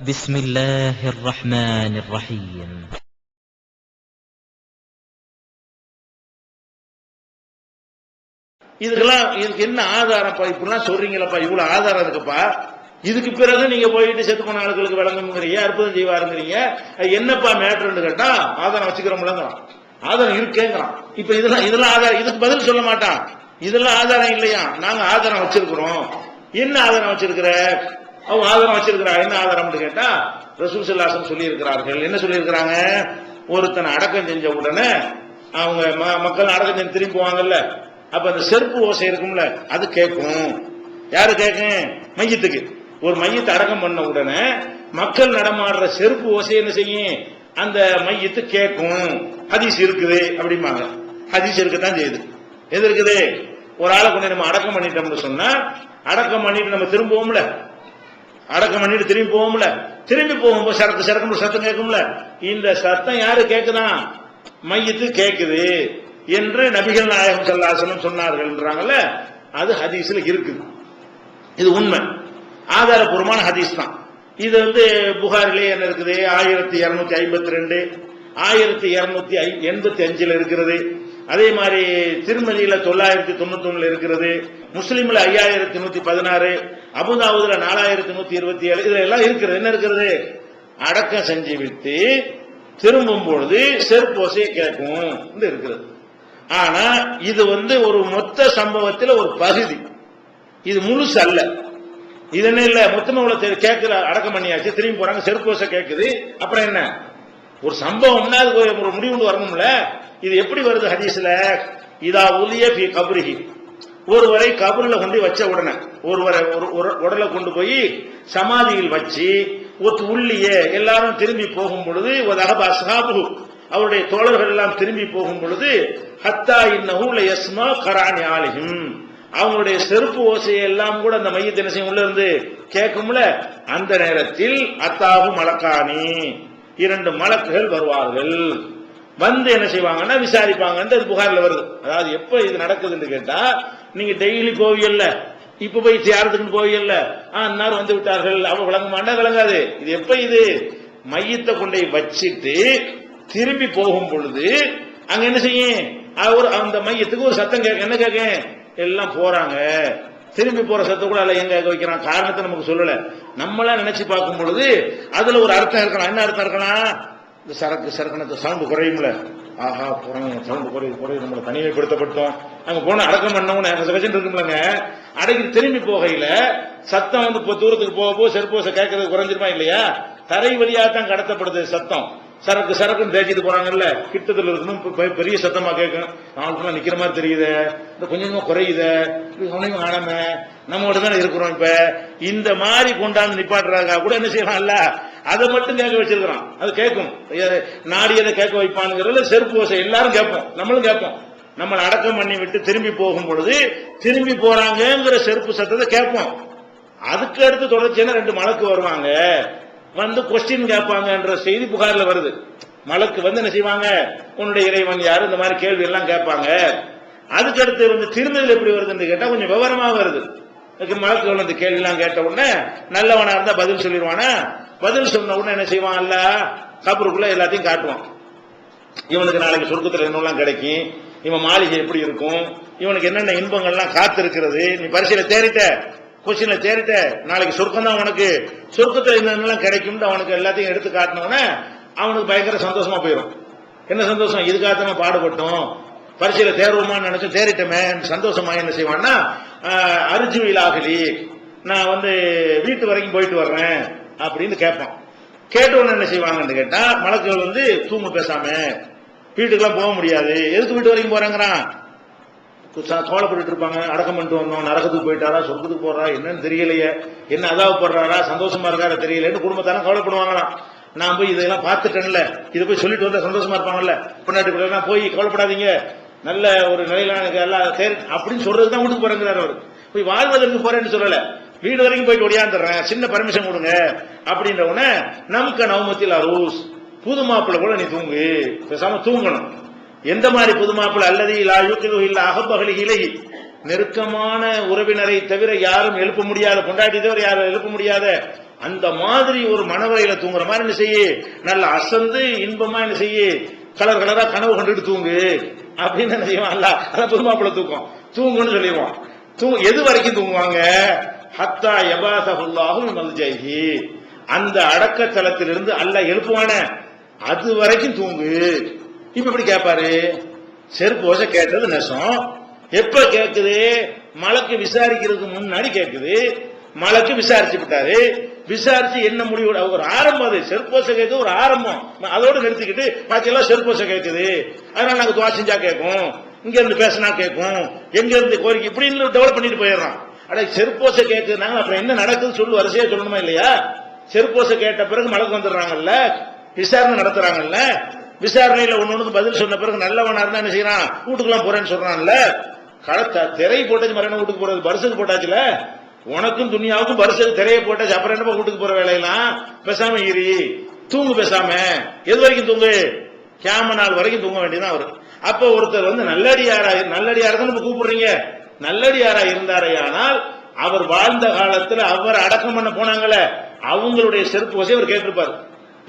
بسم الله الرحمن الرحيم இதுக்கெல்லாம் இதுக்கு என்ன ஆதாரம்ப்பா இப்படிலாம் சொல்றீங்களப்பா இவ்வளவு ஆதாரம் இருக்குப்பா இதுக்கு பிறகு நீங்க போயிட்டு செத்து போன ஆளுகளுக்கு விளங்குங்கிறீங்க அற்புதம் செய்வாருங்கிறீங்க அது என்னப்பா மேட்ருன்னு கேட்டா ஆதாரம் வச்சுக்கிறோம்லங்கிறான் ஆதாரம் இருக்கேங்கிறான் இப்ப இதெல்லாம் இதெல்லாம் ஆதாரம் இதுக்கு பதில் சொல்ல மாட்டான் இதெல்லாம் ஆதாரம் இல்லையா நாங்க ஆதாரம் வச்சிருக்கிறோம் என்ன ஆதாரம் வச்சிருக்கிற அவங்க ஆதாரம் வச்சிருக்கிறா என்ன ஆதாரம்னு கேட்டா ரசூல் சல்லாசன் சொல்லி இருக்கிறார்கள் என்ன சொல்லியிருக்கிறாங்க? ஒருத்தனை அடக்கம் செஞ்ச உடனே அவங்க ம- மக்கள் அடக்கம் செஞ்சு திரும்பிவாங்கல்ல அப்ப அந்த செருப்பு ஓசை இருக்கும்ல அது கேட்கும். யாரு கேட்கும்? மையத்துக்கு. ஒரு மையத்தை அடக்கம் பண்ண உடனே மக்கள் நடமாடுற செருப்பு ஓசை என்ன செய்யும்? அந்த மையத்து கேட்கும். ஹதீஸ் இருக்குது அப்படிம்பாங்க. ஹதீஸ் இருக்கத்தான் செய்யுது. எது இருக்குது? ஒரு ஆளை கொண்டு நம்ம அடக்கம் பண்ணிட்டோம்னு சொன்னா அடக்கம் பண்ணிட்டு நம்ம திரும்புவோம்ல. அடக்கம் பண்ணிட்டு திரும்பி போவோம்ல. திரும்பி போகும்போது சரக்கு சரக்கு சத்தம் கேட்கும்ல. இந்த சத்தம் யாரு கேட்குதா மையத்து கேட்குது என்று நபிகள் நாயகம் சல்லாசனம் சொன்னார்கள்ன்றாங்கல்ல. அது ஹதீஸ்ல இருக்குது. இது உண்மை. ஆதாரபூர்வமான ஹதீஸ் தான். இது வந்து புகாரிலே என்ன இருக்குது? ஆயிரத்தி இருநூத்தி ஐம்பத்தி ரெண்டு ஆயிரத்தி இருநூத்தி எண்பத்தி அஞ்சுல இருக்கிறது. அதே மாதிரி திருமதியில தொள்ளாயிரத்தி தொண்ணூத்தி ஒண்ணுல இருக்கிறது. முஸ்லீம்ல ஐயாயிரத்தி நூத்தி பதினாறு அபுதாபுதுல நாலாயிரத்தி நூத்தி இருபத்தி ஏழு இதுல எல்லாம் இருக்கிறது. என்ன இருக்கிறது? அடக்கம் செஞ்சு விட்டு திரும்பும் பொழுது செருப்போசையை கேட்கும் இருக்கிறது. ஆனா இது வந்து ஒரு மொத்த சம்பவத்தில் ஒரு பகுதி. இது முழுசு அல்ல. இது என்ன இல்ல? மொத்தமா உள்ள கேட்கிற அடக்கம் பண்ணியாச்சு திரும்பி போறாங்க செருப்போசை கேட்குது. அப்புறம் என்ன? ஒரு சம்பவம்னா அதுக்கு ஒரு- ஒரு முடிவு வரணும்ல? இது எப்படி வருது ஹதீஸ்ல? இதா உலிய ஃபி கபரிஹி. ஒருவரை கபர்ல கொண்டு வச்ச உடனே ஒருவரை ஒரு ஒரு உடலை கொண்டு போய் சமாதியில் வச்சு ஒத்து உள்ளியே எல்லாரும் திரும்பி போகும் பொழுது ஒரு அசஹாபு அவருடைய தோழர்கள் எல்லாம் திரும்பி போகும் பொழுது ஹத்தா இன்னஹு யஸ்மா கராணி ஆலயம் அவங்களுடைய செருப்பு ஓசையை எல்லாம் கூட அந்த மையத்தின செய்யும்? உள்ள இருந்து கேட்கும்ல? அந்த நேரத்தில் அத்தாவும் மலக்கானி. இரண்டு மலக்குகள் வருவார்கள். வந்து என்ன செய்வாங்கன்னா விசாரிப்பாங்கன்னு அது புகாரில் வருது. அதாவது எப்போ இது நடக்குதுன்னு கேட்டா நீங்க டெய்லி கோவியல்ல இப்ப போய் சேரத்துக்குன்னு போவியல்ல ஆ அன்னார் வந்து விட்டார்கள் அவ விளங்க மாட்டா விளங்காது. இது எப்ப இது? மையத்தை கொண்டு போய் வச்சிட்டு திரும்பி போகும் பொழுது அங்க என்ன செய்யும்? அவர் அந்த மையத்துக்கு ஒரு சத்தம் கேட்க என்ன கேட்க? எல்லாம் போறாங்க. திரும்பி போற சத்தம் கூட அல்ல எங்க வைக்கிறான். காரணத்தை நமக்கு சொல்லல. நம்மளா நினைச்சு பார்க்கும் பொழுது அதுல ஒரு அர்த்தம் இருக்கலாம். என்ன அர்த்தம் இருக்கலாம்? இந்த சரக்கு சரக்குன்னு சவுண்டு குறையும்ல. ஆஹா போறாங்க சவுண்டு குறையுது குறையுது நம்மளை தனிமைப்படுத்தப்பட்டோம். அங்க போன அடக்கம் பண்ணவங்க வச்சுட்டு இருக்கும்லங்க. அடக்கி திரும்பி போகையில சத்தம் வந்து இப்போ தூரத்துக்கு போக போக செருப்போசை கேட்கறது குறைஞ்சிருமா இல்லையா? தரை வழியா தான் கடத்தப்படுது சத்தம். சரக்கு சரக்குன்னு தேய்ச்சிட்டு போறாங்கல்ல. கிட்டத்தில் இருக்கணும் பெ- பெரிய சத்தமா கேட்கும் நாளுக்குள்ள நிக்கிற மாதிரி தெரியுது. இந்த கொஞ்சமா குறையுது. இது அவனையும் நம்மளோட தானே இருக்கிறோம் இப்ப. இந்த மாதிரி கொண்டாந்து நிப்பாட்டுறாங்க கூட என்ன செய்யலாம்ல அதை மட்டும் கேட்க வச்சிருக்கிறோம் அது கேட்கும். நாடியதை கேட்க வைப்பானுங்கிறதுல செருப்பு ஓசை. எல்லாரும் கேட்போம். நம்மளும் கேட்போம். நம்மளை அடக்கம் பண்ணி விட்டு திரும்பி போகும் பொழுது திரும்பி போறாங்கிற செருப்பு சத்தத்தை கேட்போம். அதுக்கு அடுத்து தொடர்ச்சியான ரெண்டு மலக்கு வருவாங்க. வந்து கொஸ்டின் கேட்பாங்கன்ற செய்தி புகார்ல வருது. மலக்கு வந்து என்ன செய்வாங்க? உன்னுடைய இறைவன் யாரு? இந்த மாதிரி கேள்வி எல்லாம் கேட்பாங்க. அதுக்கு அடுத்து வந்து திருமதியில் எப்படி வருதுன்னு கேட்டா கொஞ்சம் விவரமா வருது. மலக்குகள் அந்த கேள்விலாம் கேட்ட உடனே நல்லவனா இருந்தா பதில் சொல்லிடுவானா? பதில் சொன்ன உடனே என்ன செய்வான்? அல்ல கபருக்குள்ள எல்லாத்தையும் காட்டுவான். இவனுக்கு நாளைக்கு சொர்க்கத்தில் என்னெல்லாம் கிடைக்கும்? இவன் மாளிகை எப்படி இருக்கும்? இவனுக்கு என்னென்ன இன்பங்கள்லாம் காத்திருக்கிறது? நீ பரிசையில தேறிட்ட கொஸ்டின்ல தேறிட்ட நாளைக்கு சொர்க்கம் தான் உனக்கு. சொர்க்கத்துல என்னென்னலாம் கிடைக்கும்னு அவனுக்கு எல்லாத்தையும் எடுத்து காட்டினவனே அவனுக்கு பயங்கர சந்தோஷமா போயிடும் என்ன சந்தோஷம்? இதுக்காக நம்ம பாடுபட்டோம். பரிசையில தேர்வோமான்னு நினைச்சு தேறிட்டமே சந்தோஷமா என்ன செய்வான்னா ஆஹ், அருஜுவிலாகலி நான் வந்து வீட்டு வரைக்கும் போயிட்டு வர்றேன் அப்படின்னு கேட்பான். கேட்டவொன்னு என்ன செய்வாங்கன்னு கேட்டா மலக்குகள் வந்து தூங்க பேசாம வீட்டுக்கெல்லாம் போக முடியாது. எதுக்கு வீட்டு வரைக்கும் போறாங்கிறான்? ச- இருப்பாங்க. அடக்கம் பண்ணிட்டு வந்தோம் நரகத்துக்கு போயிட்டாரா சொர்க்கத்துக்கு போறா? என்னன்னு தெரியலையே. என்ன அதாவப்படுறாரா சந்தோஷமா இருக்காரா தெரியலன்னு குடும்பத்தான கவலைப்படுவாங்களாம் நான் போய் இதெல்லாம் பார்த்துட்டேன்ல. இதை போய் சொல்லிட்டு வந்தா சந்தோஷமா இருப்பாங்கல்ல. பொன்னாட்டி பிள்ளைலாம் போய் கவலைப்படாதீங்க. நல்ல ஒரு நிலையிலான எல்லாம் சரி அப்படின்னு சொல்றதுக்கு தான் வீட்டுக்கு போறேங்கிறார் அவர். போய் வாழ்வதற்கு போறேன்னு சொல்லல. வீடு வரைக்கும் போயிட்டு ஒடியாந்துடுறேன். சின்ன பர்மிஷன் கொடுங்க. அப்படின்ற உடனே நமக்கு நவமத்தில் அரூஸ். புது மாப்பிள்ள கூட நீ தூங்கு. பேசாம தூங்கணும். எந்த மாதிரி புது மாப்பிள்ள? அல்லது இல்லா யூக்கிது இல்ல அகப்பகலி இலை. நெருக்கமான உறவினரை தவிர யாரும் எழுப்ப முடியாத கொண்டாடி தவிர யாரும் எழுப்ப முடியாத அந்த மாதிரி ஒரு மனவரையில தூங்குற மாதிரி என்ன செய்யு? நல்ல அசந்து இன்பமா என்ன செய்யு? கலர் கலரா கனவு கண்டுட்டு தூங்கு. அப்படின்னு என்ன செய்வான் அல்ல அதான் புதுமாப்பிள்ள தூக்கம். தூங்குன்னு சொல்லிடுவான். தூ எது வரைக்கும் தூங்குவாங்க? ஹத்தா யபாசகுல்லாஹும் மல்ஜைஹி. அந்த அடக்கத்தலத்திலிருந்து அல்ல எழுப்புவான. அது வரைக்கும் தூங்கு. இப்ப இப்படி கேட்பாரு செருப்பு ஓசை கேட்டது நெசம். எப்ப கேட்குது மலைக்கு விசாரிக்கிறதுக்கு முன்னாடி கேட்குது மலைக்கு விசாரிச்சு விட்டாரு. விசாரிச்சு என்ன முடிவு? ஒரு ஆரம்பம் அது. செருப்போசை கேட்குது ஒரு ஆரம்பம். அதோடு நிறுத்திக்கிட்டு பாக்கி எல்லாம் கேட்குது அதனால நாங்க துவா செஞ்சா கேட்கும். இங்க இருந்து பேசினா கேட்கும். எங்க இருந்து கோரிக்கை? இப்படின்னு டெவலப் பண்ணிட்டு போயிடுறான். அட செருப்போச கேட்குறாங்க அப்புறம் என்ன நடக்குதுன்னு சொல்லு. வரிசையா சொல்லணுமா இல்லையா? செருப்போசை கேட்ட பிறகு மலக்கு வந்துடுறாங்கல்ல. விசாரணை நடத்துறாங்கல்ல. விசாரணையில ஒண்ணு ஒண்ணுக்கு பதில் சொன்ன பிறகு நல்லவனா இருந்தா என்ன செய்யறான்? வீட்டுக்குலாம் போறேன்னு சொல்றான்ல. கடத்த திரை போட்டாச்சு மரண வீட்டுக்கு போறது? பரிசுக்கு போட்டாச்சுல. உனக்கும் துணியாவுக்கும் வருஷத்துக்கு திரையை போட்டாச்சு அப்புறம் என்னப்பா வீட்டுக்கு போற வேலையெல்லாம்? பேசாம இரு. தூங்கு பேசாம. எது வரைக்கும் தூங்கு? கேம நாள் வரைக்கும் தூங்க வேண்டியதான் அவரு. அப்ப ஒருத்தர் வந்து நல்லடியாரா நல்லடியார தான் நம்ம கூப்பிடுறீங்க. நல்லடியாரா இருந்தாரையானால் அவர் வாழ்ந்த காலத்துல அவர் அடக்கம் பண்ண போனாங்களே அவங்களுடைய செருப்பு வசதி அவர் கேட்டிருப்பாரு.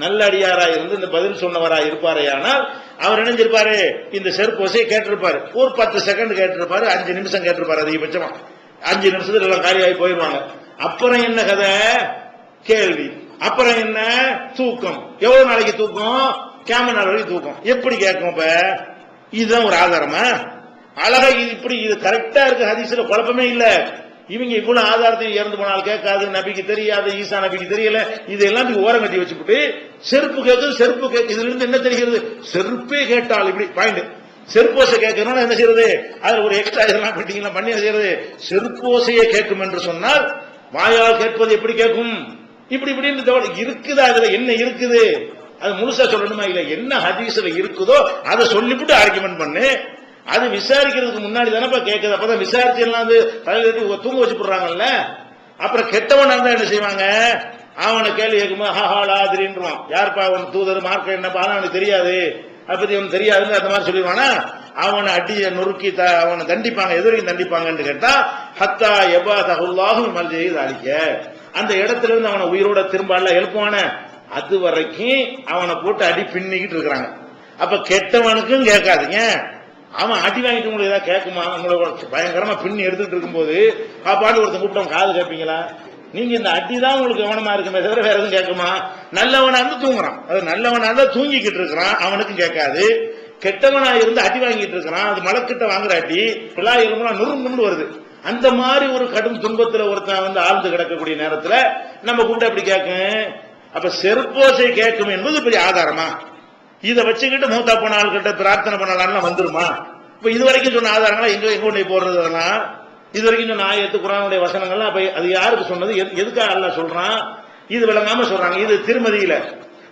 நல்லடியாரா இருந்து இந்த பதில் சொன்னவரா இருப்பாரே ஆனால் அவர் இணைஞ்சிருப்பாரு இந்த செருப்பு வசையை கேட்டிருப்பாரு. ஒரு பத்து செகண்ட் கேட்டிருப்பாரு அஞ்சு நிமிஷம் கேட்டிருப்பாரு அதிகபட்சமா. அஞ்சு நிமிஷத்துல எல்லாம் காலியாகி போயிடுவாங்க. அப்புறம் என்ன கதை? கேள்வி. அப்புறம் என்ன? தூக்கம். எவ்வளவு நாளைக்கு தூக்கம்? கேமரா நாள் வரைக்கும் தூக்கம். எப்படி கேட்கும் இப்ப இதுதான் ஒரு ஆதாரமா? அழகா இது இப்படி இது கரெக்டா இருக்கு ஹதீஸ்ல குழப்பமே இல்ல. இவங்க இவ்வளவு ஆதாரத்தையும் இறந்து போனால் கேட்காது நபிக்கு தெரியாது ஈசா நபிக்கு தெரியல. இது எல்லாம் ஓரம் கட்டி வச்சுட்டு செருப்பு கேட்குது செருப்பு கேட்கு இதுல இருந்து என்ன தெரிகிறது? செருப்பே கேட்டால் இப்படி பாயிண்ட் செருப்போசை கேட்கணும்னா என்ன செய்யறது? அதுல ஒரு எக்ஸ்ட்ரா இதெல்லாம் பிட்டிங்கெல்லாம் பண்ணி என்ன செய்யறது? செருப்போசையை கேட்கும் என்று சொன்னால் வாயால் கேட்பது எப்படி கேட்கும்? இப்படி இப்படின்னு இருக்குதா? அதுல என்ன இருக்குது? அது முழுசா சொல்லணுமா இல்ல என்ன ஹதீஸ்ல இருக்குதோ அதை சொல்லிவிட்டு ஆர்குமெண்ட் பண்ணு. அது விசாரிக்கிறதுக்கு முன்னாடி தானேப்பா கேட்குது. அப்பதான் விசாரிச்சு எல்லாம் அது தலையில தூங்க வச்சு போடுறாங்கல்ல? அப்புறம் கெட்டவனா இருந்தா என்ன செய்வாங்க? அவனை கேள்வி கேட்கும்போது ஹஹாலா அதிரின்றான் யாருப்பா அவன் தூதர்? மார்க்க என்னப்பா? ஆனா அவனுக்கு தெரியாது. அதை பத்தி அவனுக்கு தெரியாதுன்னு அந்த மாதிரி சொல்லிடுவானா? அவனை அடிய நொறுக்கி த- அவனை தண்டிப்பாங்க. எது வரைக்கும் தண்டிப்பாங்கன்னு கேட்டா ஹத்தா எபா தகுல்லாகும் மல்ஜெய்து அழிக்க அந்த இடத்துல இருந்து அவனை உயிரோட திரும்ப அல்ல எழுப்புவான. அது வரைக்கும் அவனை போட்டு அடி பின்னிக்கிட்டு இருக்கிறாங்க. அப்ப கெட்டவனுக்கும் கேட்காதுங்க. அவன் அடி வாங்கிட்டு உங்களுக்கு ஏதாவது கேட்குமா? உங்களை பயங்கரமா பின்னி எடுத்துட்டு இருக்கும்போது பாப்பாட்டு ஒருத்தன் கூப்பிட்டவன் காது கேட்பீங்களா? நீங்க இந்த அடி தான் உங்களுக்கு கவனமா இருக்குமே தவிர வேற எதுவும் கேட்குமா? நல்லவனா இருந்து தூங்குறான். அது நல்லவனா இருந்தா தூங்கிக்கிட்டு இருக்கிறான் அவனுக்கும் கேட்காது. கெட்டவனா இருந்து அடி வாங்கிட்டு இருக்கிறான் அது மலக்கிட்ட வாங்குற அடி பிள்ளா எலும்புலாம் நுறுங்குன்னு வருது. அந்த மாதிரி ஒரு கடும் துன்பத்துல ஒருத்தன் வந்து ஆழ்ந்து கிடக்கக்கூடிய நேரத்துல நம்ம கூப்பிட்டு அப்படி கேட்கும்? அப்ப செருப்போசை கேட்கும் என்பது பெரிய ஆதாரமா? இதை வச்சுக்கிட்டு மூத்தா போன ஆள்கிட்ட பிரார்த்தனை பண்ணலாம்லாம் வந்துருமா? இப்ப இது வரைக்கும் சொன்ன ஆதாரங்களா? எங்க எங்க கொண்டு போடுறது அதெல்லாம்? இது வரைக்கும் சொன்ன ஆயத்து குரானுடைய வசனங்கள்லாம் அப்ப அது யாருக்கு சொன்னது? எதுக்காக அல்லாஹ் சொல்றான்? இது விளங்காம சொல்றாங்க. இது திருமதியில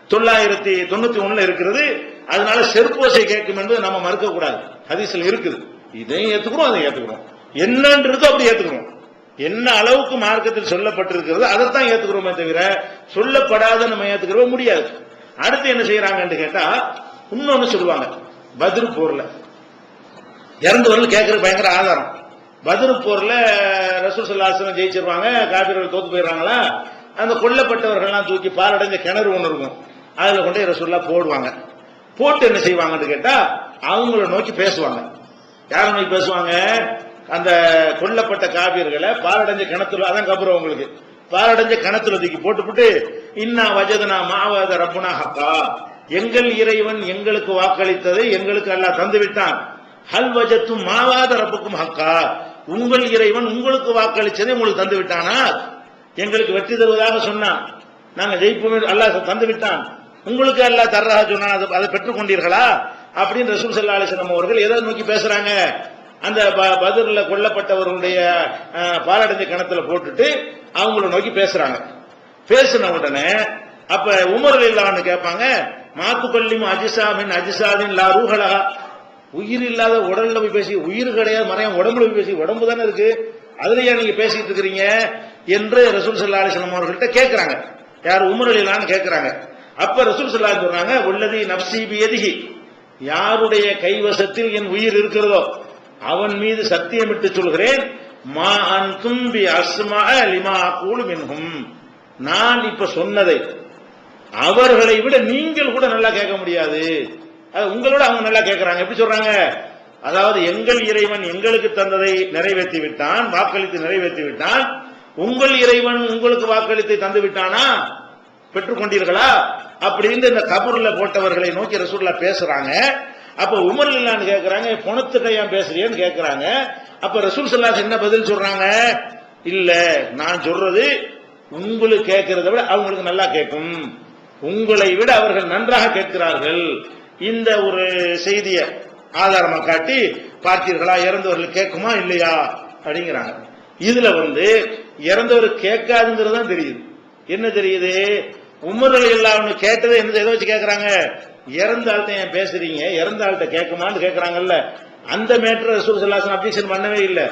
தொள்ளாயிரத்தி தொண்ணூத்தி ஒண்ணுல இருக்கிறது. அதனால செருப்போசை கேட்கும் என்பது நம்ம மறுக்க கூடாது ஹதீஸ்ல இருக்குது. இதையும் ஏத்துக்கிறோம் அதை ஏத்துக்கிறோம். என்னன்னு இருக்கோ அப்படி ஏத்துக்கிறோம். என்ன அளவுக்கு மார்க்கத்தில் சொல்லப்பட்டிருக்கிறது அதைத்தான் ஏத்துக்கிறோமே தவிர சொல்லப்படாத நம்ம ஏத்துக்கிறவே முடியாது. அடுத்து என்ன செய்யறாங்கன்னு கேட்டா இன்னொன்னு சொல்லுவாங்க. பதில் போர்ல. இறந்து வரல கேட்கறது பயங்கர ஆதாரம். பத்ரு போர்ல ரசூல் சல்லாசனம் ஜெயிச்சிருவாங்க காபிர்கள் தோத்து போயிடுறாங்களா? அந்த கொல்லப்பட்டவர்கள்லாம் தூக்கி பாலடைஞ்ச கிணறு ஒன்று இருக்கும். அதில் கொண்டு ரசூல்லா போடுவாங்க. போட்டு என்ன செய்வாங்கன்னு கேட்டா அவங்கள நோக்கி பேசுவாங்க. யாரை நோக்கி பேசுவாங்க? அந்த கொல்லப்பட்ட காவியர்களை பாலடைஞ்ச கிணத்துல அதான் கபுரம் உங்களுக்கு பாலடைஞ்ச கிணத்துல தூக்கி போட்டுப்புட்டு இன்னா வஜதனா மாவத ரப்புனா ஹக்கா. எங்கள் இறைவன் எங்களுக்கு வாக்களித்ததை எங்களுக்கு அல்லாஹ் தந்து விட்டான் ஹல் வஜத்தும் மாவாத ரப்புக்கும் ஹக்கா. உங்கள் இறைவன் உங்களுக்கு வாக்களிச்சதை உங்களுக்கு தந்து விட்டானா எங்களுக்கு வெற்றி தருவதாக சொன்னான். நாங்க ஜெயிப்போம் அல்லாஹ் தந்து விட்டான் உங்களுக்கு அல்லாஹ் தர்றாக சொன்னான். அதை- அதை பெற்றுக் கொண்டீர்களா? அப்படின்னு ரசூல் சல்லா அலிஸ்லாம் அவர்கள் எதை நோக்கி பேசுறாங்க. அந்த ப- கொல்லப்பட்டவர்களுடைய அஹ், பாலடைஞ்ச போட்டுட்டு அவங்கள நோக்கி பேசுறாங்க. பேசின உடனே அப்ப உமர் இல்லான்னு கேட்பாங்க மாத்துக்கல்லிம் அஜிசாமின் அஜிசாதின் லா ரூஹலகா உயிர் இல்லாத உடல்ல போய் பேசி உயிர் கிடையாது மறையம் உடம்புல போய் பேசி உடம்பு தானே இருக்கு? அதுலயா நீங்க பேசிட்டு இருக்கிறீங்க என்று ரசூல் சல்லா அலிஸ்லாம் அவர்கள்ட்ட கேட்கிறாங்க யார் உமர் அலிலான்னு கேட்கிறாங்க அப்ப ரசூல் சல்லா சொல்றாங்க உள்ளதி நப்சி பியதிகி யாருடைய கைவசத்தில் என் உயிர் இருக்கிறதோ அவன் மீது சத்தியமிட்டு சொல்கிறேன். மா அன் தும்பி அஸ்மா லிமா கூலும் மின்ஹும். நான் இப்ப சொன்னதை அவர்களை விட நீங்கள் கூட நல்லா கேட்க முடியாது. அது உங்களோட அவங்க நல்லா கேட்கிறாங்க எப்படி சொல்றாங்க? அதாவது எங்கள் இறைவன் எங்களுக்கு தந்ததை நிறைவேற்றி விட்டான் வாக்களித்து நிறைவேற்றி விட்டான். உங்கள் இறைவன் உங்களுக்கு வாக்களித்து தந்து விட்டானா? பெற்றுக்கொண்டீர்களா? அப்படின்னு இந்த கபூர்ல போட்டவர்களை நோக்கி ரசூல்லா பேசுறாங்க. அப்ப உமர் இல்லான்னு கேட்கிறாங்க பணத்துக்கு ஏன் பேசுறியன்னு கேட்கிறாங்க அப்ப ரசூல் சல்லாஸ் என்ன பதில் சொல்றாங்க? இல்ல நான் சொல்றது உங்களுக்கு கேட்கறத விட அவங்களுக்கு நல்லா கேட்கும். உங்களை விட அவர்கள் நன்றாக கேட்கிறார்கள். இந்த ஒரு செய்தியை ஆதாரமா காட்டி பார்த்தீர்களா? இறந்தவர்கள் கேட்குமா? இல்லையா? அப்படிங்கிறாங்க. இதுல வந்து இறந்தவர் கேட்காதுங்கிறது தான் தெரியுது. என்ன தெரியுது? உமர்கள் எல்லாம் கேட்டதை என்ன எதை வச்சு கேட்கறாங்க? இறந்த ஆள்கிட்ட ஏன் பேசுறீங்க? இறந்த ஆள்கிட்ட கேட்குமான்னு கேட்கறாங்கல்ல. அந்த மேட்டர் ரசூல் சல்லாசன் அப்ஜெக்ஷன் பண்ணவே இல்லை.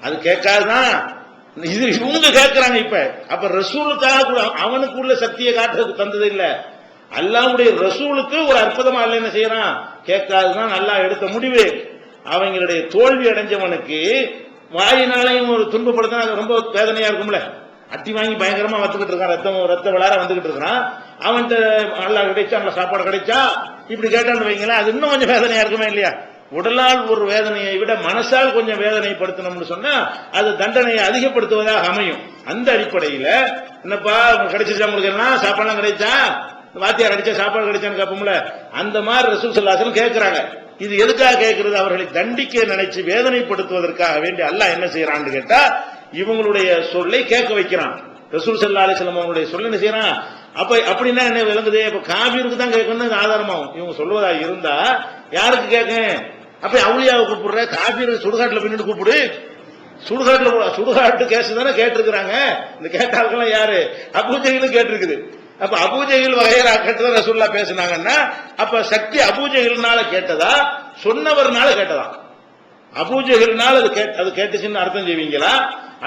அது கேட்காதுதான் இது இவங்க கேட்கறாங்க இப்ப. அப்ப ரசூலுக்காக கூட அவனுக்குள்ள சக்தியை காட்டுறதுக்கு தந்தது இல்லை. அல்லாவுடைய ரசூலுக்கு ஒரு அற்புதமா அல்ல என்ன செய்யறான்? கேட்காதுதான் நல்லா எடுத்த முடிவு. அவங்களுடைய தோல்வி அடைஞ்சவனுக்கு வாயினாலையும் ஒரு துன்பப்படுத்தினா அது ரொம்ப வேதனையா இருக்கும்ல. அட்டி வாங்கி பயங்கரமா வந்துகிட்டு இருக்கான். ரத்தம் ரத்த விளாட வந்துகிட்டு இருக்கிறான். அவன்கிட்ட நல்லா கிடைச்சா நல்ல சாப்பாடு கிடைச்சா இப்படி கேட்டான்னு வைங்களேன் அது இன்னும் கொஞ்சம் வேதனையா இருக்குமே இல்லையா? உடலால் ஒரு வேதனையை விட மனசால் கொஞ்சம் வேதனைப்படுத்தணும்னு சொன்னா அது தண்டனையை அதிகப்படுத்துவதாக அமையும். அந்த அடிப்படையில என்னப்பா கிடைச்சிருச்சா கிடைச்சிச்சா உங்களுக்கு என்ன? சாப்பாடுலாம் கிடைச்சா? வாத்தியார் அடிச்சா சாப்பாடு கிடைச்சான்னு கேட்போம்ல அந்த மாதிரி ரசூல் சல்லாசன் கேட்கிறாங்க. இது எதுக்காக கேட்கிறது? அவர்களை தண்டிக்க நினைச்சு வேதனைப்படுத்துவதற்காக வேண்டி அல்லாஹ் என்ன செய்யறான்னு கேட்டா இவங்களுடைய சொல்லை கேட்க வைக்கிறான். ரசூல் சல்லா அலிஸ்லாம் அவங்களுடைய சொல்ல என்ன செய்யறான் அப்ப அப்படின்னா என்ன விளங்குது? இப்ப காபீருக்கு தான் கேட்கணும் ஆதாரமாகும். இவங்க சொல்வதா இருந்தா யாருக்கு கேட்க? அப்ப அவுளியாவை கூப்பிடுற காபீர் சுடுகாட்டுல பின்னாடி கூப்பிடு. சுடுகாட்டுல சுடுகாட்டு கேஸ் தானே கேட்டிருக்கிறாங்க. இந்த கேட்டாளுக்கெல்லாம் யாரு? அபூஜைகளும் கேட்டிருக்குது. அப்ப அபூஜைகள் வகையரா கேட்டதா ரசூல்லா பேசுனாங்கன்னா அப்ப சக்தி அபூஜைகள்னால கேட்டதா? சொன்னவர்னால கேட்டதா? அபூஜைகள்னால அது கேட் அது கேட்டுச்சுன்னு அர்த்தம் செய்வீங்களா?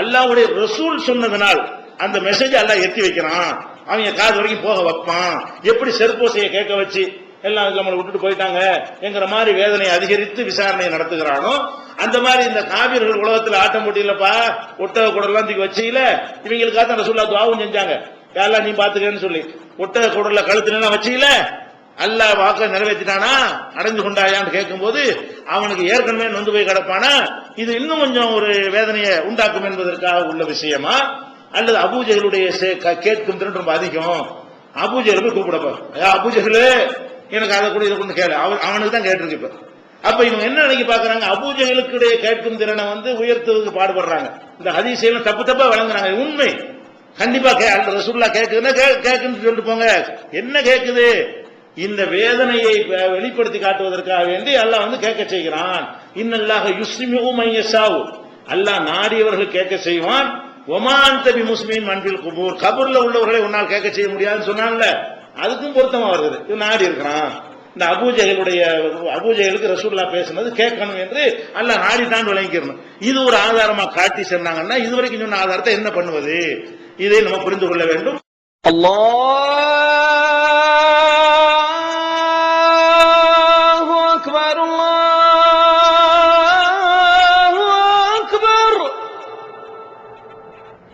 அல்லாவுடைய ரசூல் சொன்னதுனால் அந்த மெசேஜ் அல்லா எத்தி வைக்கிறான். அவங்க காது வரைக்கும் போக வைப்பான். எப்படி செருப்போசையை கேட்க வச்சு எல்லாம் நம்மளை விட்டுட்டு போயிட்டாங்க என்கிற மாதிரி வேதனை அதிகரித்து விசாரணை நடத்துகிறானோ அந்த மாதிரி இந்த காவிர்கள் உலகத்தில் ஆட்டம் போட்டியிலப்பா ஒட்டக குடலாம் தூக்கி வச்சீல இவங்களுக்காக தான் ரசூல்லா துவாவும் செஞ்சாங்க. யாரெல்லாம் நீ பாத்துக்கன்னு சொல்லி. ஒட்டக குடல கழுத்துல வச்சுக்கல. அல்ல வாக்க நிறைவேற்றிட்டானா அடைந்து கொண்டாயான்னு கேட்கும்போது அவனுக்கு ஏற்கனவே நொந்து போய் கிடப்பானா? இது இன்னும் கொஞ்சம் ஒரு வேதனையை உண்டாக்கும் என்பதற்காக உள்ள விஷயமா? அல்லது அபூஜகளுடைய கேட்கும் திறன் ரொம்ப அதிகம். அபூஜகள் போய் கூப்பிடப்பா அபூஜகளு எனக்கு அதை கூட இதை கொண்டு கேளு. அவன் அவனுக்கு தான் கேட்டிருக்கு இப்ப. அப்ப இவங்க என்ன நினைக்க பாக்குறாங்க அபூஜகளுடைய கேட்கும் திறனை வந்து உயர்த்துவதற்கு பாடுபடுறாங்க. இந்த ஹதீசையெல்லாம் தப்பு தப்பா வழங்குறாங்க உண்மை. கண்டிப்பா கே அந்த ரசூல்லா கேட்குதுன்னா கே- சொல்லிட்டு போங்க என்ன கேட்குது இந்த வேதனையை வெளிப்படுத்தி காட்டுவதற்காக வேண்டி அல்லாஹ் வந்து கேட்க செய்கிறான். இன்னல்லாக யுஸ்மிஉ மையசாவு அல்லாஹ் நாடியவர்கள் கேட்க செய்வான். ஒமான் தபி முஸ்லிம் அன்பில் குபூர். கபூர்ல உள்ளவர்களை உன்னால் கேட்க செய்ய முடியாதுன்னு சொன்னான்ல. அதுக்கும் பொருத்தமா வருது. நாடி இருக்கிறான். இந்த அபூஜகளுடைய அபூஜகளுக்கு ரசூல்லா பேசுனது கேட்கணும் என்று அல்ல ஆடித்தான் விளங்கிக்கணும். இது ஒரு ஆதாரமா காட்டி சொன்னாங்கன்னா இதுவரைக்கும் சொன்ன ஆதாரத்தை என்ன பண்ணுவது? இதை நம்ம புரிந்து கொள்ள வேண்டும். அல்லா